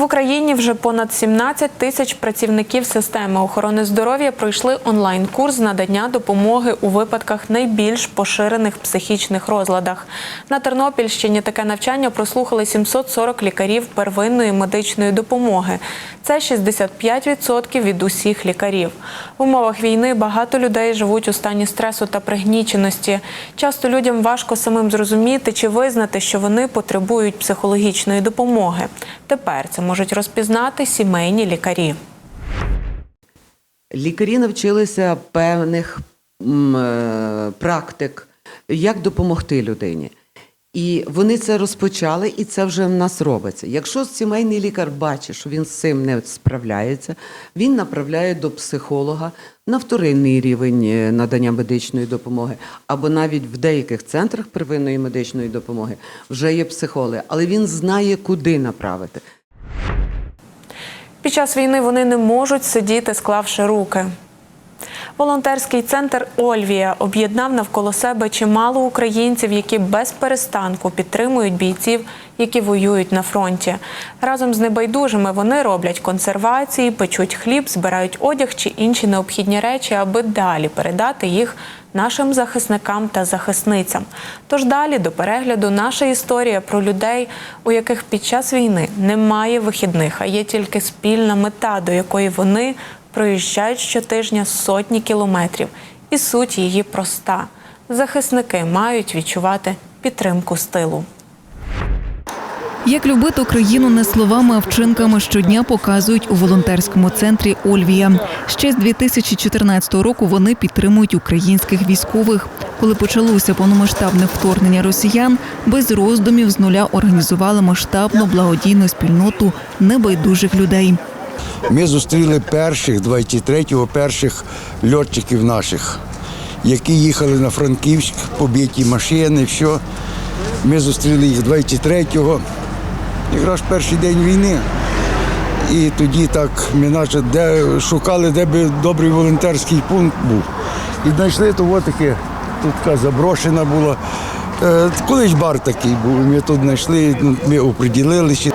В Україні вже понад 17 тисяч працівників системи охорони здоров'я пройшли онлайн-курс надання допомоги у випадках найбільш поширених психічних розладах. На Тернопільщині таке навчання прослухали 740 лікарів первинної медичної допомоги. Це 65% від усіх лікарів. В умовах війни багато людей живуть у стані стресу та пригніченості. Часто людям важко самим зрозуміти чи визнати, що вони потребують психологічної допомоги. Тепер це можуть розпізнати сімейні лікарі. Лікарі навчилися певних е, практик, як допомогти людині. І вони це розпочали, і це вже в нас робиться. Якщо сімейний лікар бачить, що він з цим не справляється, він направляє до психолога на вторинний рівень е, надання медичної допомоги, або навіть в деяких центрах первинної медичної допомоги вже є психологи, але він знає, куди направити. Під час війни вони не можуть сидіти, склавши руки. Волонтерський центр Ольвія об'єднав навколо себе чимало українців, які без перестанку підтримують бійців, які воюють на фронті. Разом з небайдужими вони роблять консервації, печуть хліб, збирають одяг чи інші необхідні речі, аби далі передати їх нашим захисникам та захисницям. Тож далі до перегляду наша історія про людей, у яких під час війни немає вихідних, а є тільки спільна мета, до якої вони проїжджають щотижня сотні кілометрів. І суть її проста: захисники мають відчувати підтримку з тилу. Як любити Україну не словами, а вчинками щодня показують у волонтерському центрі Ольвія. Ще з 2014 року вони підтримують українських військових. Коли почалося повномасштабне вторгнення росіян, без роздумів з нуля організували масштабну благодійну спільноту небайдужих людей. Ми зустріли перших 23-го перших льотчиків наших, які їхали на Франківськ, побиті машини, все. Ми зустріли їх 23-го, якраз перший день війни. І тоді так ми наче де, шукали, де би добрий волонтерський пункт був. І знайшли то от таке, тут така заброшена була. Е, Колись бар такий був. Ми тут знайшли, ну, ми оприділилися.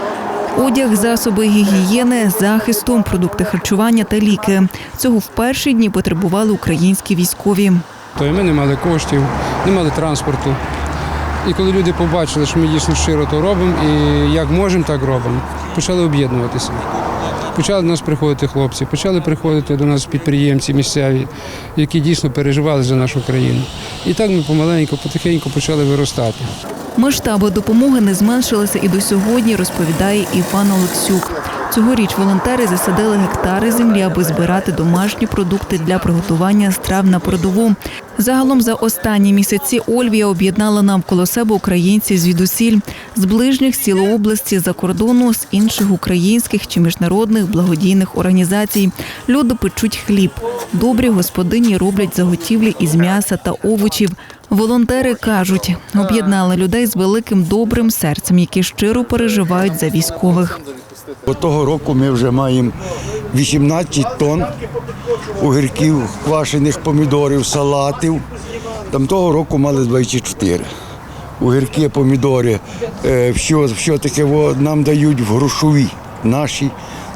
Одяг, засоби гігієни, захисту, продукти харчування та ліки. Цього в перші дні потребували українські військові. То і ми не мали коштів, не мали транспорту. І коли люди побачили, що ми дійсно щиро то робимо, і як можемо, так робимо, почали об'єднуватися. Почали до нас приходити хлопці, почали приходити до нас підприємці місцеві, які дійсно переживали за нашу країну. І так ми помаленьку, потихеньку почали виростати. Масштаби допомоги не зменшилися і до сьогодні, розповідає Іван Олексюк. Цьогоріч волонтери засадили гектари землі, аби збирати домашні продукти для приготування страв на передову. Загалом за останні місяці Ольвія об'єднала навколо себе українців звідусіль з ближніх сіл області, за кордону, з інших українських чи міжнародних благодійних організацій. Люди печуть хліб. Добрі господині роблять заготівлі із м'яса та овочів. Волонтери кажуть, об'єднали людей з великим добрим серцем, які щиро переживають за військових. От Того року ми вже маємо 18 тонн огірків, квашених помідорів, салатів. Там того року мали 24. Огірки, помідори, все, все таке нам дають в грошові наші.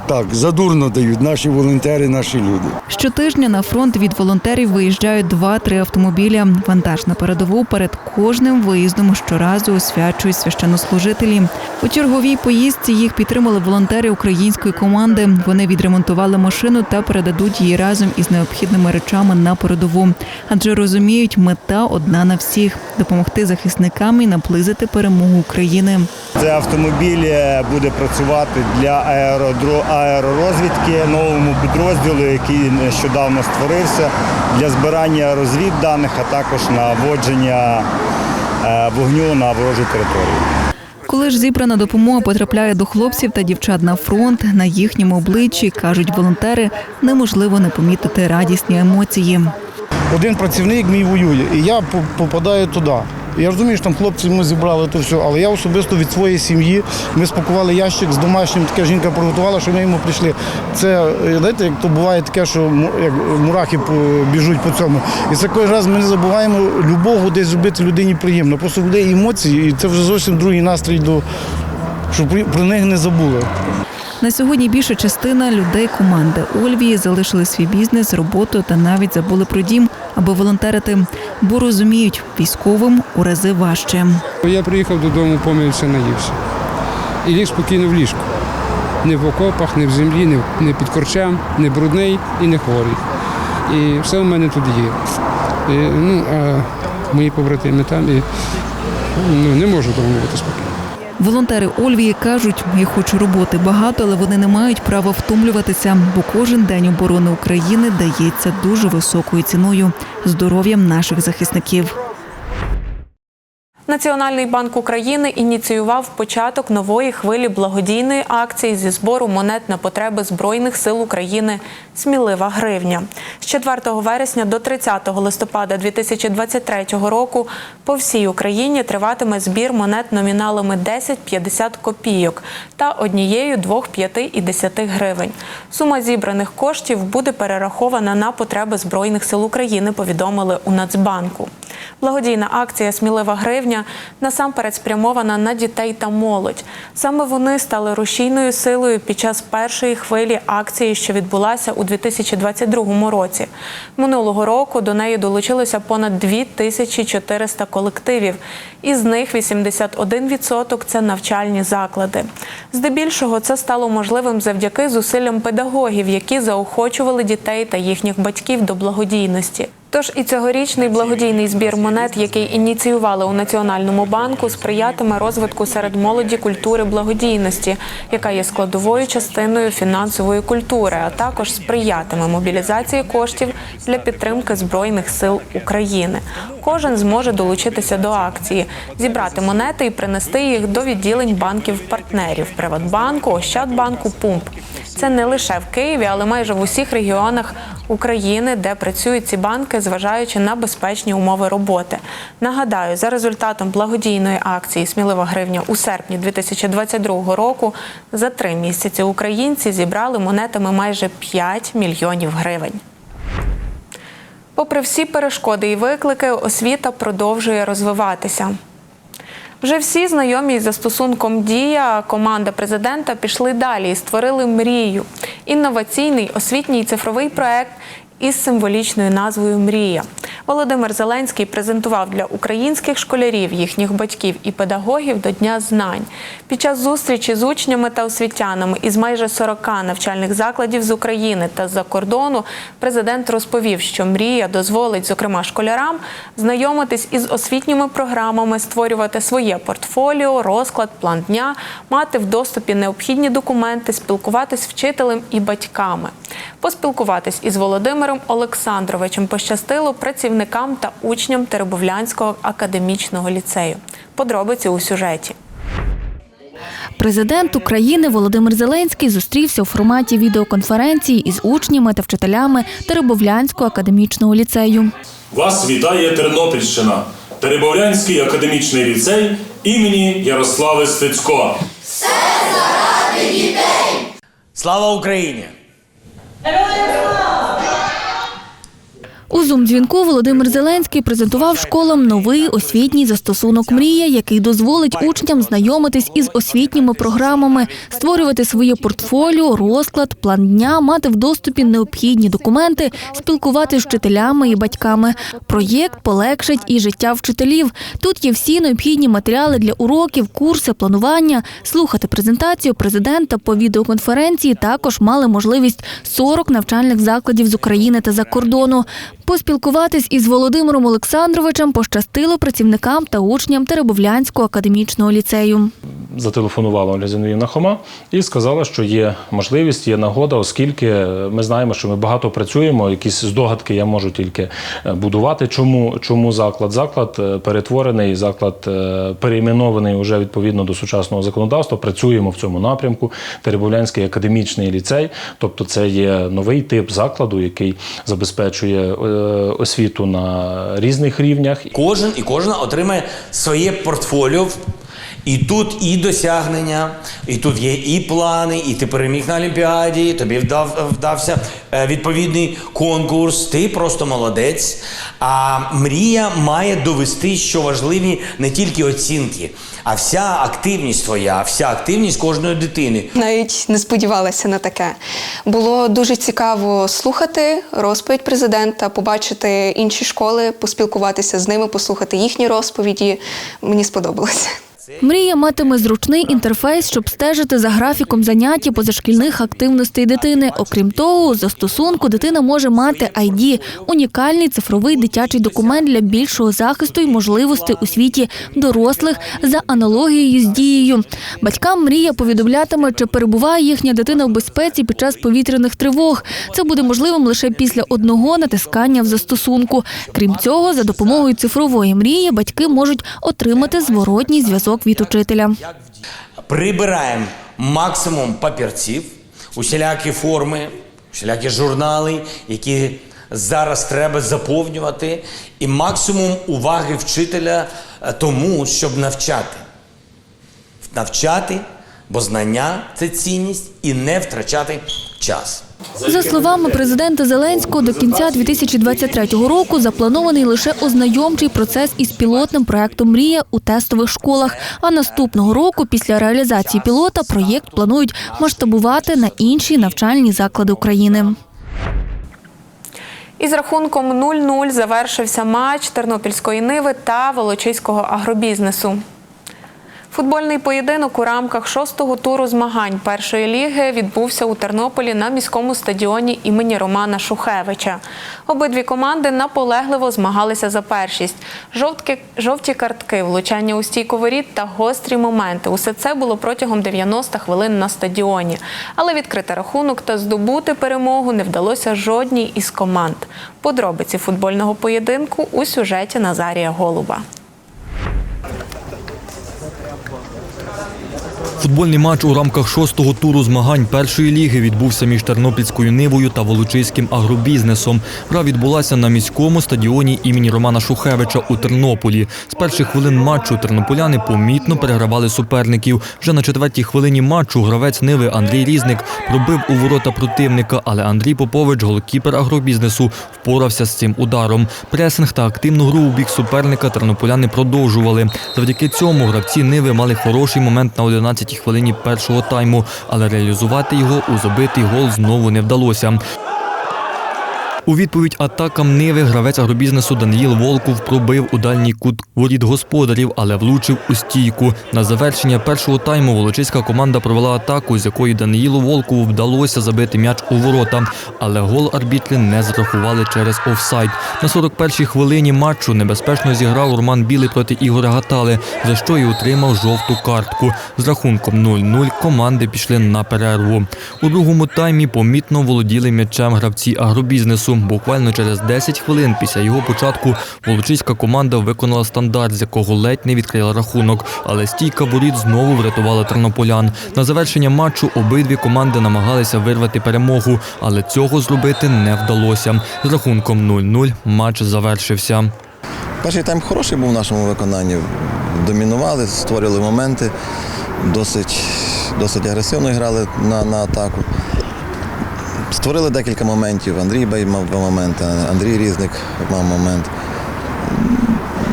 Так, задурно дають наші волонтери, наші люди. Щотижня на фронт від волонтерів виїжджають два-три автомобіля. Вантаж на передову перед кожним виїздом щоразу освячують священнослужителі. У черговій поїздці їх підтримали волонтери української команди. Вони відремонтували машину та передадуть її разом із необхідними речами на передову. Адже розуміють, мета одна на всіх допомогти захисникам і наблизити перемогу України. Цей автомобіль е, буде працювати для аеродро аеророзвідки новому підрозділу, який нещодавно створився для збирання розвідданих, а також наводження е, вогню на ворожу територію. Коли ж зібрана допомога потрапляє до хлопців та дівчат на фронт, на їхньому обличчі кажуть волонтери, неможливо не помітити радісні емоції. Один працівник мій воює, і я попадаю туди. Я розумію, що там хлопці ми зібрали то все, але я особисто від своєї сім'ї ми спакували ящик з домашнім, таке жінка приготувала, що ми йому прийшли. Це е, знаєте, як то буває таке, що як мурахи біжуть по цьому. І це кожен раз ми не забуваємо любого десь зробити людині приємно. Просто людей емоції, і це вже зовсім другий настрій до щоб про них не забули. На сьогодні більша частина людей команди Ольвії залишили свій бізнес, роботу та навіть забули про дім, аби волонтерити, бо розуміють, військовим у рази важче. Я приїхав додому, помився, наївся. І ліг спокійно в ліжку. Не в окопах, не в землі, не, під корчем, не брудний і не хворий. І все в мене тут є. І, ну, а мої побратими там і ну, не можу вдома бути спокійно. Волонтери Ольвії кажуть, їх хоч роботи багато, але вони не мають права втомлюватися, бо кожен день оборони України дається дуже високою ціною здоров'ям наших захисників. Національний банк України ініціював початок нової хвилі благодійної акції зі збору монет на потреби Збройних сил України Смілива гривня. З 4 вересня до 30 листопада 2023 року по всій Україні триватиме збір монет номіналами 10-50 копійок та однією, двох, п'яти і 10 гривень. Сума зібраних коштів буде перерахована на потреби Збройних сил України, повідомили у Нацбанку. Благодійна акція Смілива гривня насамперед спрямована на дітей та молодь. Саме вони стали рушійною силою під час першої хвилі акції, що відбулася у 2022 році. Минулого року до неї долучилося понад 2400 колективів. Із них 81% – це навчальні заклади. Здебільшого це стало можливим завдяки зусиллям педагогів, які заохочували дітей та їхніх батьків до благодійності. Тож і цьогорічний благодійний збір монет, який ініціювали у Національному банку, сприятиме розвитку серед молоді культури благодійності, яка є складовою частиною фінансової культури, а також сприятиме мобілізації коштів для підтримки збройних сил України. Кожен зможе долучитися до акції, зібрати монети і принести їх до відділень банків-партнерів Приватбанку, Ощадбанку, Пумп. Це не лише в Києві, але майже в усіх регіонах України, де працюють ці банки, зважаючи на безпечні умови роботи. Нагадаю, за результатом благодійної акції Смілива гривня у серпні 2022 року за три місяці українці зібрали монетами майже 5 мільйонів гривень. Попри всі перешкоди і виклики, освіта продовжує розвиватися. Вже всі знайомі із застосунком Дія команда президента пішли далі і створили мрію. Інноваційний освітній цифровий проект із символічною назвою Мрія. Володимир Зеленський презентував для українських школярів, їхніх батьків і педагогів до Дня знань. Під час зустрічі з учнями та освітянами із майже 40 навчальних закладів з України та з-за кордону президент розповів, що мрія дозволить, зокрема, школярам знайомитись із освітніми програмами, створювати своє портфоліо, розклад, план дня, мати в доступі необхідні документи, спілкуватись з вчителем і батьками. Поспілкуватись із Володимиром Олександровичем пощастило працівникам та учням Теребовлянського академічного ліцею. Подробиці у сюжеті. Президент України Володимир Зеленський зустрівся у форматі відеоконференції із учнями та вчителями Теребовлянського академічного ліцею. Вас вітає Тернопільщина, Теребовлянський академічний ліцей імені Ярослави Стецько. Все Слава Україні! У зум-дзвінку Володимир Зеленський презентував школам новий освітній застосунок Мрія, який дозволить учням знайомитись із освітніми програмами, створювати своє портфоліо, розклад, план дня, мати в доступі необхідні документи, спілкуватися з вчителями і батьками. Проєкт полегшить і життя вчителів. Тут є всі необхідні матеріали для уроків, курси, планування. Слухати презентацію президента по відеоконференції також мали можливість 40 навчальних закладів з України та за кордону. Поспілкуватись із Володимиром Олександровичем пощастило працівникам та учням Теребовлянського академічного ліцею. зателефонувала Ольга Зіновівна Хома і сказала, що є можливість, є нагода, оскільки ми знаємо, що ми багато працюємо. Якісь здогадки я можу тільки е, будувати. Чому, чому заклад? Заклад е, перетворений, заклад е, перейменований уже відповідно до сучасного законодавства. Працюємо в цьому напрямку. Теребовлянський академічний ліцей, тобто це є новий тип закладу, який забезпечує освіту на різних рівнях. Кожен і кожна отримає своє портфоліо. І тут і досягнення, і тут є і плани, і ти переміг на Олімпіаді, і тобі вдав, вдався е, відповідний конкурс. Ти просто молодець. А мрія має довести, що важливі не тільки оцінки, а вся активність твоя, вся активність кожної дитини. Навіть не сподівалася на таке. Було дуже цікаво слухати розповідь президента, побачити інші школи, поспілкуватися з ними, послухати їхні розповіді. Мені сподобалося. Мрія матиме зручний інтерфейс, щоб стежити за графіком занять і позашкільних активностей дитини. Окрім того, у застосунку дитина може мати ID – унікальний цифровий дитячий документ для більшого захисту і можливостей у світі дорослих за аналогією з дією. Батькам мрія повідомлятиме, чи перебуває їхня дитина в безпеці під час повітряних тривог. Це буде можливим лише після одного натискання в застосунку. Крім цього, за допомогою цифрової мрії батьки можуть отримати зворотній зв'язок від учителя. Прибираємо максимум папірців, усілякі форми, усілякі журнали, які зараз треба заповнювати, і максимум уваги вчителя е, тому, щоб навчати. Навчати, бо знання це цінність, і не втрачати час. За словами президента Зеленського, до кінця 2023 року запланований лише ознайомчий процес із пілотним проектом Мрія у тестових школах. А наступного року, після реалізації пілота, проєкт планують масштабувати на інші навчальні заклади України. Із рахунком 0-0 завершився матч Тернопільської ниви та Волочиського агробізнесу. Футбольний поєдинок у рамках шостого туру змагань першої ліги відбувся у Тернополі на міському стадіоні імені Романа Шухевича. Обидві команди наполегливо змагалися за першість. Жовтки, жовті картки, влучання у стійку воріт та гострі моменти. Усе це було протягом 90 хвилин на стадіоні. Але відкрити рахунок та здобути перемогу не вдалося жодній із команд. Подробиці футбольного поєдинку у сюжеті Назарія Голуба. Футбольний матч у рамках шостого туру змагань першої ліги відбувся між Тернопільською нивою та Волочиським агробізнесом. Гра відбулася на міському стадіоні імені Романа Шухевича у Тернополі. З перших хвилин матчу тернополяни помітно перегравали суперників. Вже на четвертій хвилині матчу гравець Ниви Андрій Різник пробив у ворота противника, але Андрій Попович, голкіпер агробізнесу, впорався з цим ударом. Пресинг та активну гру у бік суперника тернополяни продовжували. Завдяки цьому гравці Ниви мали хороший момент на 11 хвилині першого тайму, але реалізувати його у забитий гол знову не вдалося. У відповідь атакам Ниви гравець агробізнесу Даниїл Волков пробив у дальній кут воріт господарів, але влучив у стійку. На завершення першого тайму волочиська команда провела атаку, з якої Даниїлу Волкову вдалося забити м'яч у ворота, але гол арбітри не зарахували через офсайд. На 41-й хвилині матчу небезпечно зіграв Роман Білий проти Ігоря Гатали, за що й отримав жовту картку. З рахунком 0-0 команди пішли на перерву. У другому таймі помітно володіли м'ячем гравці агробізнесу. Буквально через 10 хвилин після його початку волочиська команда виконала стандарт, з якого ледь не відкрила рахунок, але стійка воріт знову врятувала тернополян. На завершення матчу обидві команди намагалися вирвати перемогу, але цього зробити не вдалося. З рахунком 0-0 матч завершився. Перший тайм хороший був в нашому виконанні. Домінували, створювали моменти, досить, досить агресивно грали на, на атаку. Створили декілька моментів. Андрій Бей мав два моменти, Андрій Різник мав момент.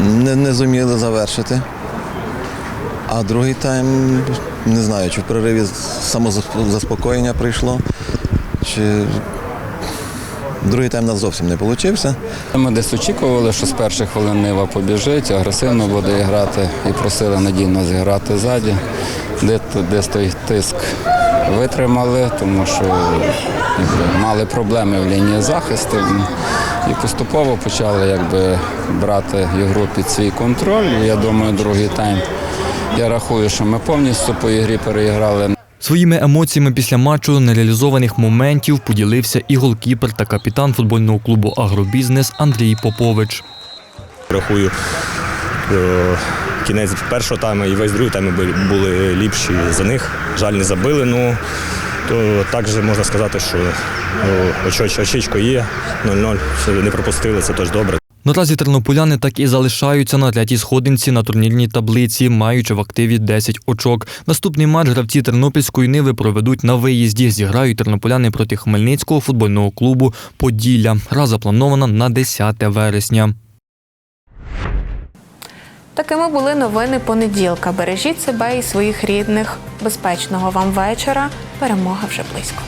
Не, не зуміли завершити. А другий тайм, не знаю, чи в перериві самозаспокоєння прийшло, чи другий тайм нас зовсім не вийшов. Ми десь очікували, що з перших хвилин Нива побіжить, агресивно буде грати і просили надійно зіграти ззаді. Де, десь той тиск витримали, тому що якби, мали проблеми в лінії захисту. І поступово почали якби, брати ігру під свій контроль. І я думаю, другий тайм Я рахую, що ми повністю по ігрі переіграли. Своїми емоціями після матчу нереалізованих моментів поділився і голкіпер та капітан футбольного клубу Агробізнес Андрій Попович. Рахую, е, кінець першого тайму і весь другий тайм були- ліпші за них. Жаль, не забили. Ну то також можна сказати, що оч- очечко є 0-0, не пропустили, це теж добре. Наразі тернополяни так і залишаються на третій сходинці на турнірній таблиці, маючи в активі 10 очок. Наступний матч гравці Тернопільської Ниви проведуть на виїзді. Зіграють тернополяни проти Хмельницького футбольного клубу Поділля. Гра запланована на 10 вересня. Такими були новини понеділка. Бережіть себе і своїх рідних. Безпечного вам вечора. Перемога вже близько.